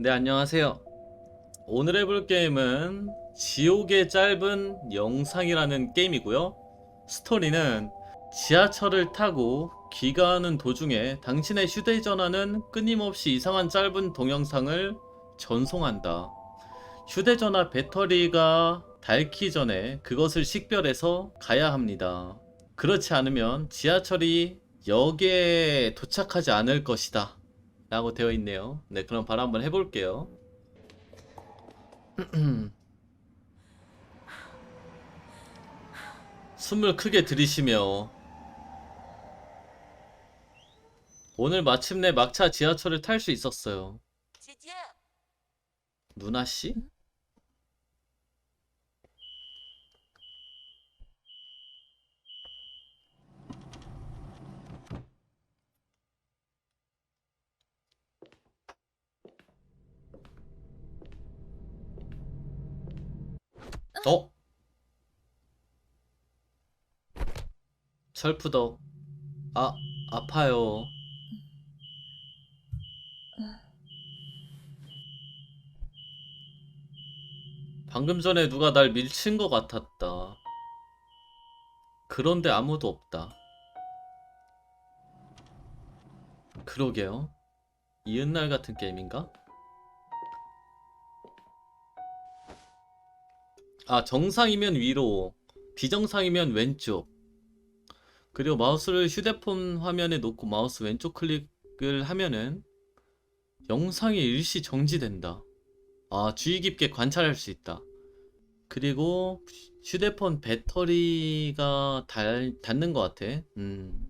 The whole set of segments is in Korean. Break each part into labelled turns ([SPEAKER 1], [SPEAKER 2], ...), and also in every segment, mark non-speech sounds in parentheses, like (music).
[SPEAKER 1] 네, 안녕하세요. 오늘 해볼 게임은 지옥의 짧은 영상이라는 게임이고요. 스토리는 지하철을 타고 귀가하는 도중에 당신의 휴대전화는 끊임없이 이상한 짧은 동영상을 전송한다. 휴대전화 배터리가 닳기 전에 그것을 식별해서 가야 합니다. 그렇지 않으면 지하철이 역에 도착하지 않을 것이다. 라고 되어 있네요. 네, 그럼 바로 한번 해볼게요. (clears throat) 숨을 크게 들이쉬며 오늘 마침내 막차 지하철을 탈 수 있었어요.
[SPEAKER 2] 姐姐，
[SPEAKER 1] 누나 씨? 어? 철푸덕. 아, 아파요. 방금 전에 누가 날 밀친 것 같았다. 그런데 아무도 없다. 그러게요. 이은날 같은 게임인가? 아, 정상이면 위로, 비정상이면 왼쪽. 그리고 마우스를 휴대폰 화면에 놓고 마우스 왼쪽 클릭을 하면은 영상이 일시 정지된다. 아, 주의 깊게 관찰할 수 있다. 그리고 휴대폰 배터리가 달, 닿는 것 같아. 음.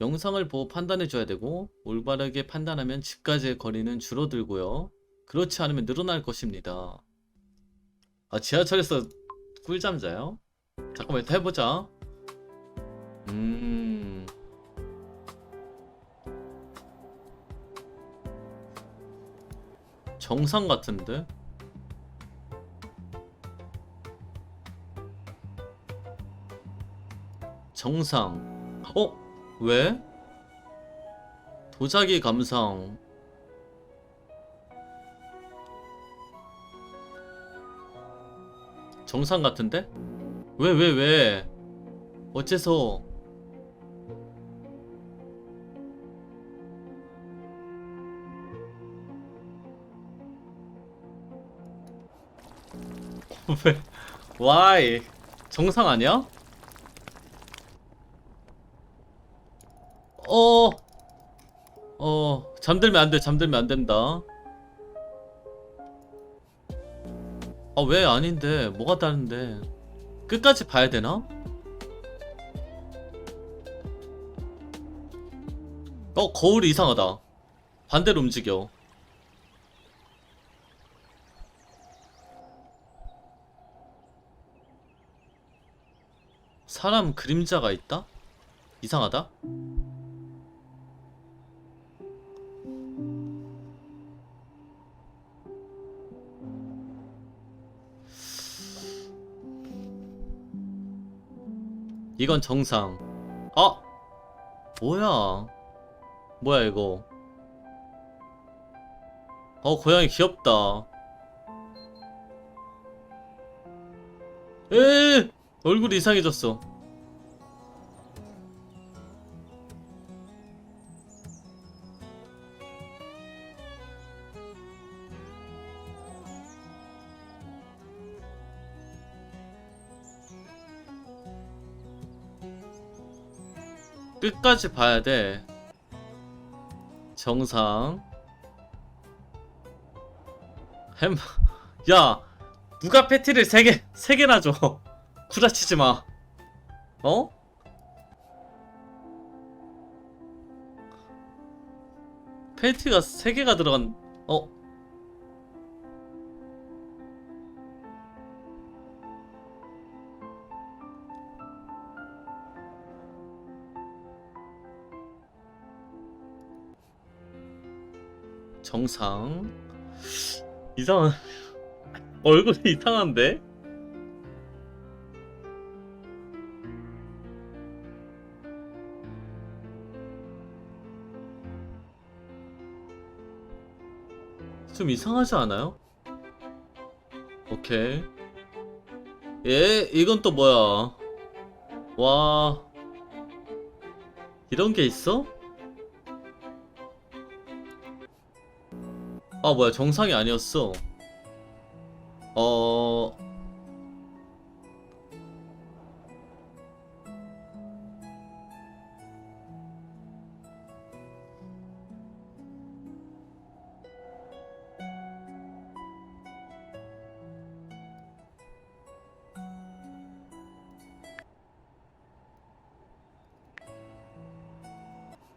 [SPEAKER 1] 영상을 보고 판단해 줘야 되고, 올바르게 판단하면 집까지의 거리는 줄어들고요. 그렇지 않으면 늘어날 것입니다. 아, 지하철에서 꿀잠 자요? 잠깐만, 일단 해보자. 음. 정상 같은데? 정상. 어? 왜? 도자기 감상. 정상 같은데? 왜, 왜, 왜? 어째서? (laughs) 왜? Why? 정상 아니야? 어, 어, 잠들면 안 돼, 잠들면 안 된다. 아, 왜 아닌데? 뭐가 다른데? 끝까지 봐야 되나? 어, 거울이 이상하다. 반대로 움직여. 사람 그림자가 있다? 이상하다? 이건 정상. 아! 뭐야? 뭐야, 이거? 어, 고양이 귀엽다. 에 얼굴이 이상해졌어. 끝까지 봐야 돼. 정상. 햄, (laughs) 야, 누가 패티를 세 개, 세 개나 줘. (laughs) 구라치지 마. 어? 패티가 세 개가 들어간, 어? 정상. 이상한, 얼굴이 이상한데? 좀 이상하지 않아요? 오케이. 예, 이건 또 뭐야? 와. 이런 게 있어? 아, 뭐야. 정상이 아니었어. 어.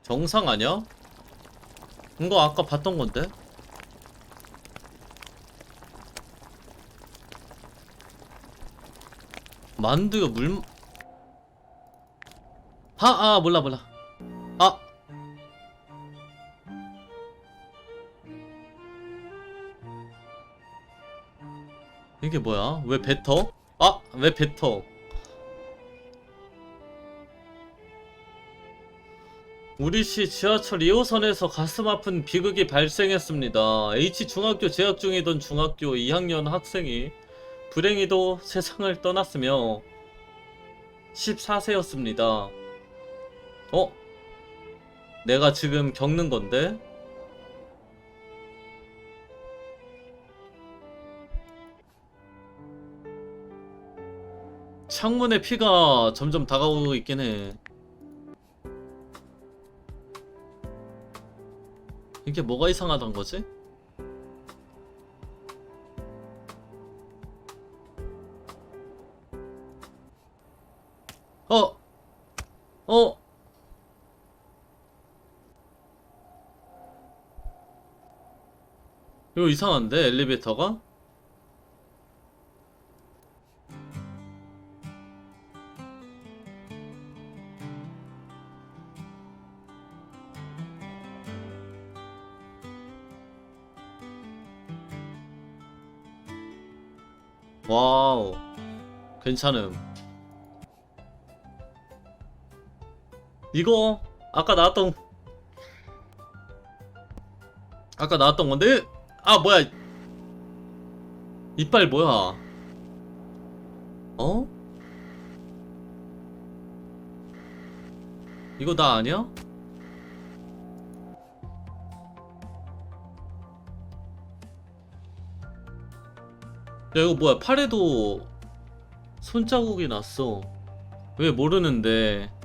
[SPEAKER 1] 정상 아니야? 이거 아까 봤던 건데? 만두가 물... 하! 아 몰라 몰라 아! 이게 뭐야? 왜 뱉어? 아! 왜 뱉어? 우리시 지하철 2호선에서 가슴 아픈 비극이 발생했습니다. H중학교 재학 중이던 중학교 2학년 학생이 불행히도 세상을 떠났으며 14세였습니다. 어? 내가 지금 겪는 건데? 창문에 피가 점점 다가오고 있긴 해. 이게 뭐가 이상하단 거지? 어! 이거 이상한데 엘리베이터가? 와우 괜찮음 이거 아까 나왔던 아까 나왔던 건데? 아 뭐야. 이빨 뭐야? 어? 이거 나 아니야? 야 이거 뭐야? 팔에도 손자국이 났어. 왜 모르는데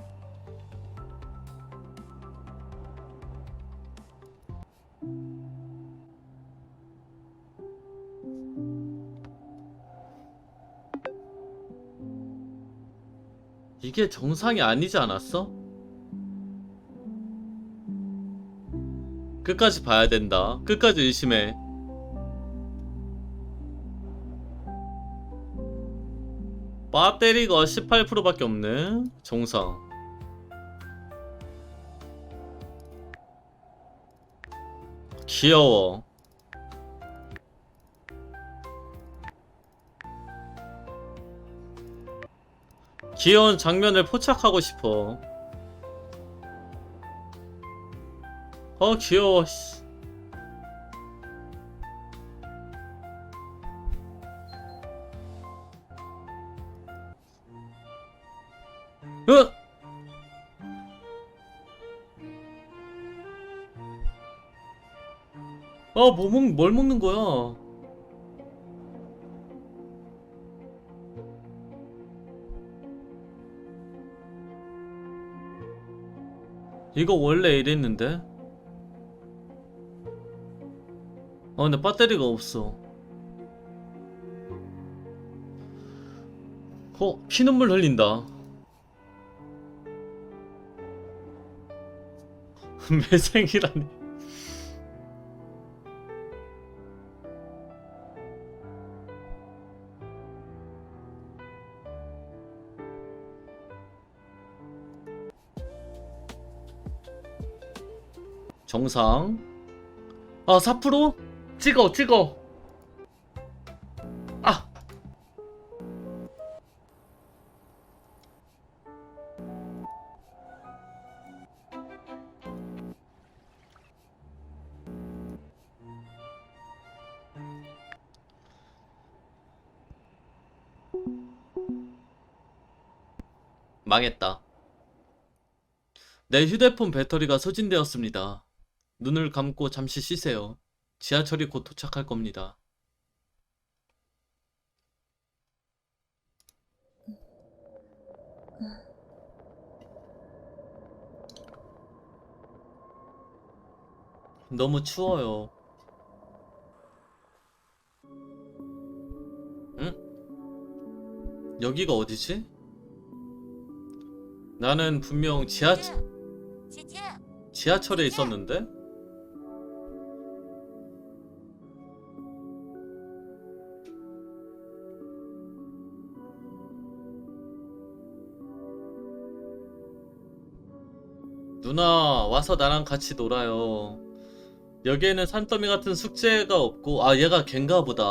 [SPEAKER 1] 이게 정상이 아니지 않았어? 끝까지 봐야 된다 끝까지 의심해 배터리가 18%밖에 없네. 정상. 귀여워. 귀여운 장면을 포착하고 싶어. 어, 귀여워. 씨. 으! 아, 뭐 먹, 뭘 먹는 거야? 이거 원래 이랬는데? 아, 근데 배터리가 없어. 어, 피눈물 흘린다. (laughs) 매생이라니. 정상 아 4% 찍어 찍어 아 망했다. 내 휴대폰 배터리가 소진되었습니다. 눈을 감고 잠시 쉬세요. 지하철이 곧 도착할 겁니다. 너무 추워요. 응? 여기가 어디지? 나는 분명 지하
[SPEAKER 2] 姐姐，
[SPEAKER 1] 지하철에 있었는데? 누나 와서 나랑 같이 놀아요. 여기에는 산더미 같은 숙제가 없고 아 얘가 걘가 보다.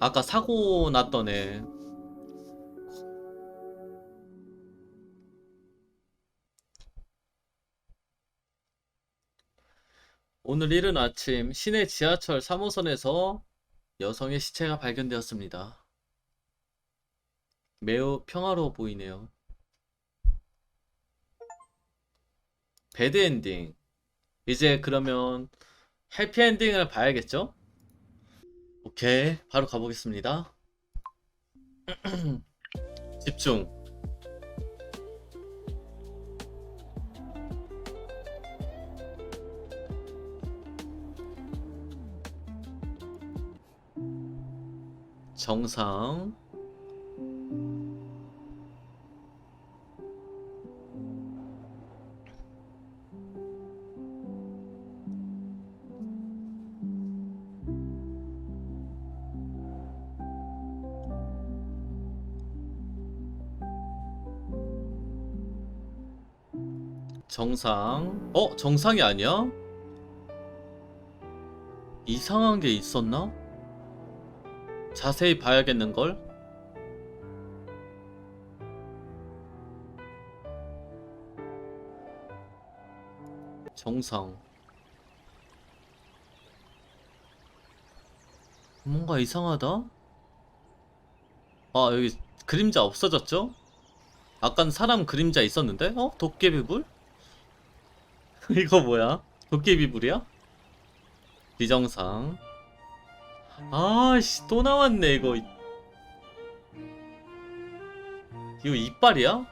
[SPEAKER 1] 아까 사고 났던 애. 오늘 이른 아침 시내 지하철 3호선에서 여성의 시체가 발견되었습니다. 매우 평화로워 보이네요. 배드 엔딩. 이제 그러면 해피 엔딩을 봐야겠죠? 오케이, 바로 가보겠습니다. (clears throat) 집중. 정상. 정상. 어? 정상이 아니야? 이상한 게 있었나? 자세히 봐야겠는걸? 정상. 뭔가 이상하다? 아, 여기 그림자 없어졌죠? 아깐 사람 그림자 있었는데? 어? 도깨비불? (laughs) 이거 뭐야? 도깨비불이야? 비정상. 아씨 또 나왔네 이거 이거 이빨이야?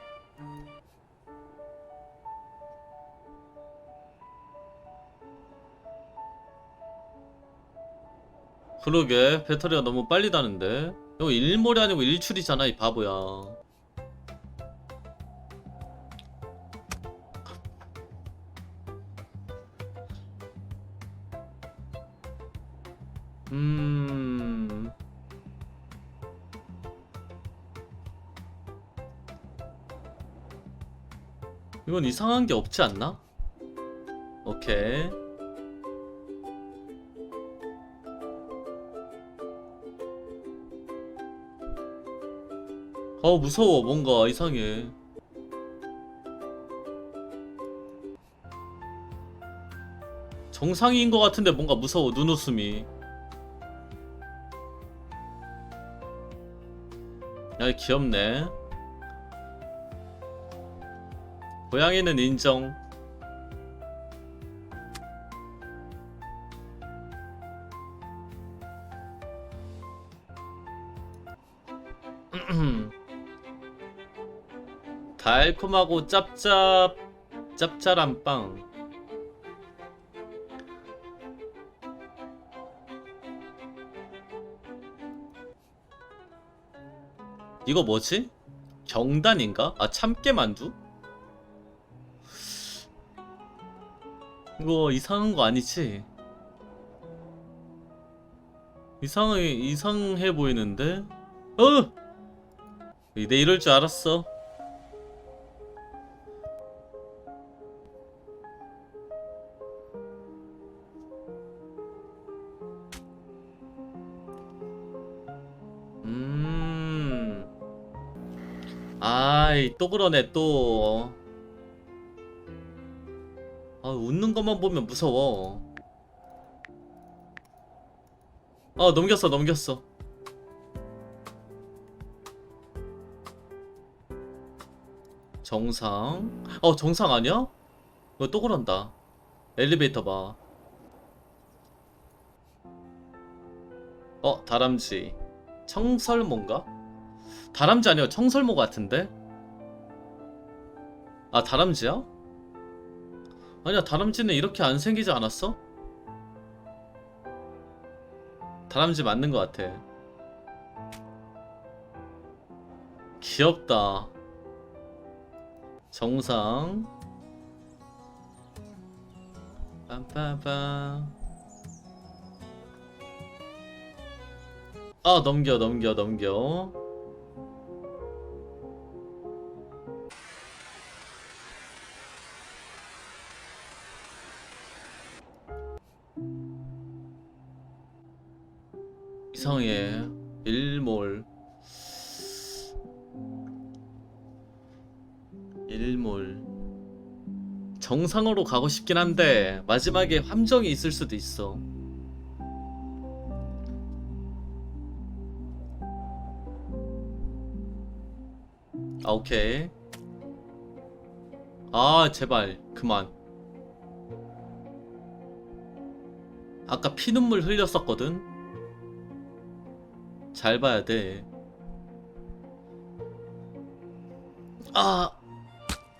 [SPEAKER 1] 그러게 배터리가 너무 빨리 다는데 이거 일몰이 아니고 일출이잖아 이 바보야 이건 이상한 게 없지 않나? 오케이. 어, 무서워. 뭔가 이상해. 정상인 것 같은데 뭔가 무서워. 눈웃음이. 야, 귀엽네. 고양이는 인정. (clears throat) 달콤하고 짭짭 짭짤한 빵. 이거 뭐지? 경단인가? 아 참깨 만두? 이거 이상한 거 아니지? 이상해 이상해 보이는데? 어! 내 이럴 줄 알았어. 음. 아이, 또 그러네, 또. 아, 웃는 것만 보면 무서워. 아, 넘겼어, 넘겼어. 정상. 어, 정상 아니야? 이거 또 그런다. 엘리베이터 봐. 어, 다람쥐. 청설모인가? 다람쥐 아니야? 청설모 같은데? 아, 다람쥐야? 아니야, 다람쥐는 이렇게 안 생기지 않았어? 다람쥐 맞는 것 같아. 귀엽다. 정상. 빰빰빰. 아, 넘겨, 넘겨, 넘겨. 이상해. 일몰. 일몰. 정상으로 가고 싶긴 한데 마지막에 함정이 있을 수도 있어. 아, 오케이. 아, 제발 그만. 아까 피눈물 흘렸었거든. 잘 봐야 돼. 아,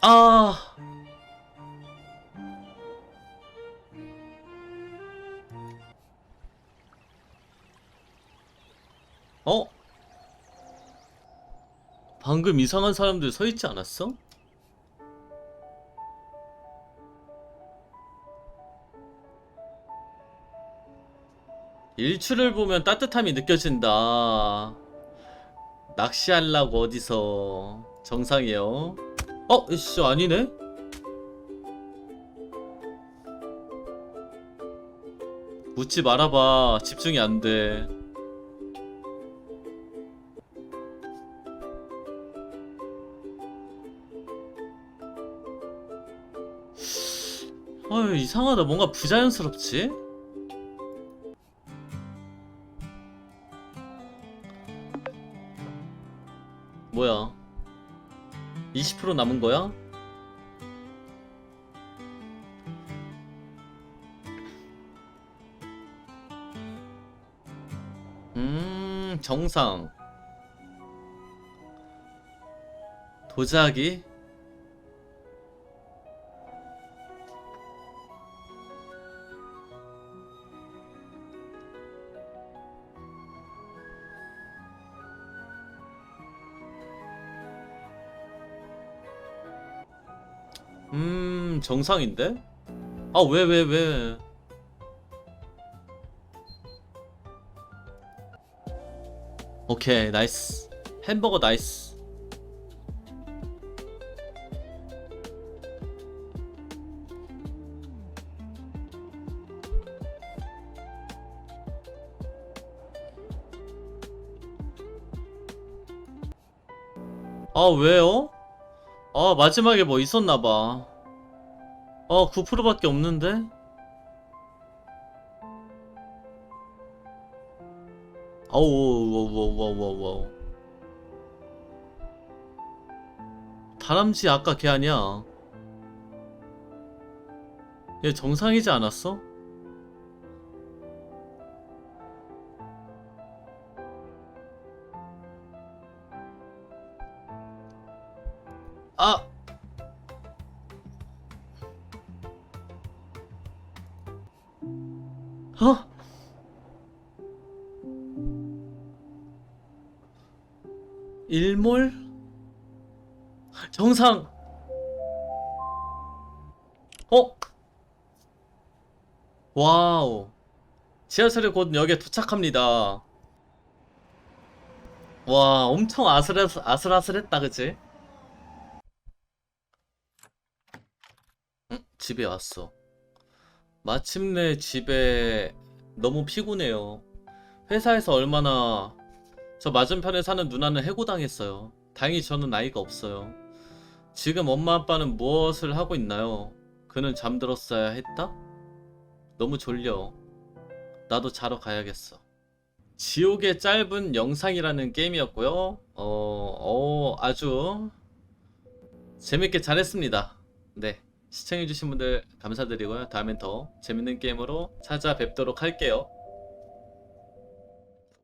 [SPEAKER 1] 아. 어? 방금 이상한 사람들 서 있지 않았어? 일출을 보면 따뜻함이 느껴진다. 낚시하려고 어디서 정상이에요. 어, 이씨 아니네. 묻지 말아봐. 집중이 안 돼. 아유 이상하다. 뭔가 부자연스럽지? 뭐야? 20% 남은 거야? 음, 정상. 도자기? 음, 정상인데? 아, 왜, 왜, 왜? 오케이, 나이스. 햄버거 나이스. 아, 왜요? 아, 마지막에 뭐 있었나봐. 아, 9%밖에 없는데? 아우, 와우, 와우, 와우, 와우, 와우. 다람쥐 아까 걔 아니야. 얘 정상이지 않았어? 아! 어? 일몰? 정상! 어? 와우. 지하철이 곧 역에 도착합니다. 와, 엄청 아슬아슬, 아슬아슬했다, 그치? 응? 집에 왔어. 마침내 집에 너무 피곤해요. 회사에서 얼마나 저 맞은편에 사는 누나는 해고당했어요. 다행히 저는 나이가 없어요. 지금 엄마 아빠는 무엇을 하고 있나요? 그는 잠들었어야 했다? 너무 졸려. 나도 자러 가야겠어. 지옥의 짧은 영상이라는 게임이었고요. 어, 어, 아주 재밌게 잘했습니다. 네. 시청해주신 분들 감사드리고요. 다음엔 더 재밌는 게임으로 찾아뵙도록 할게요.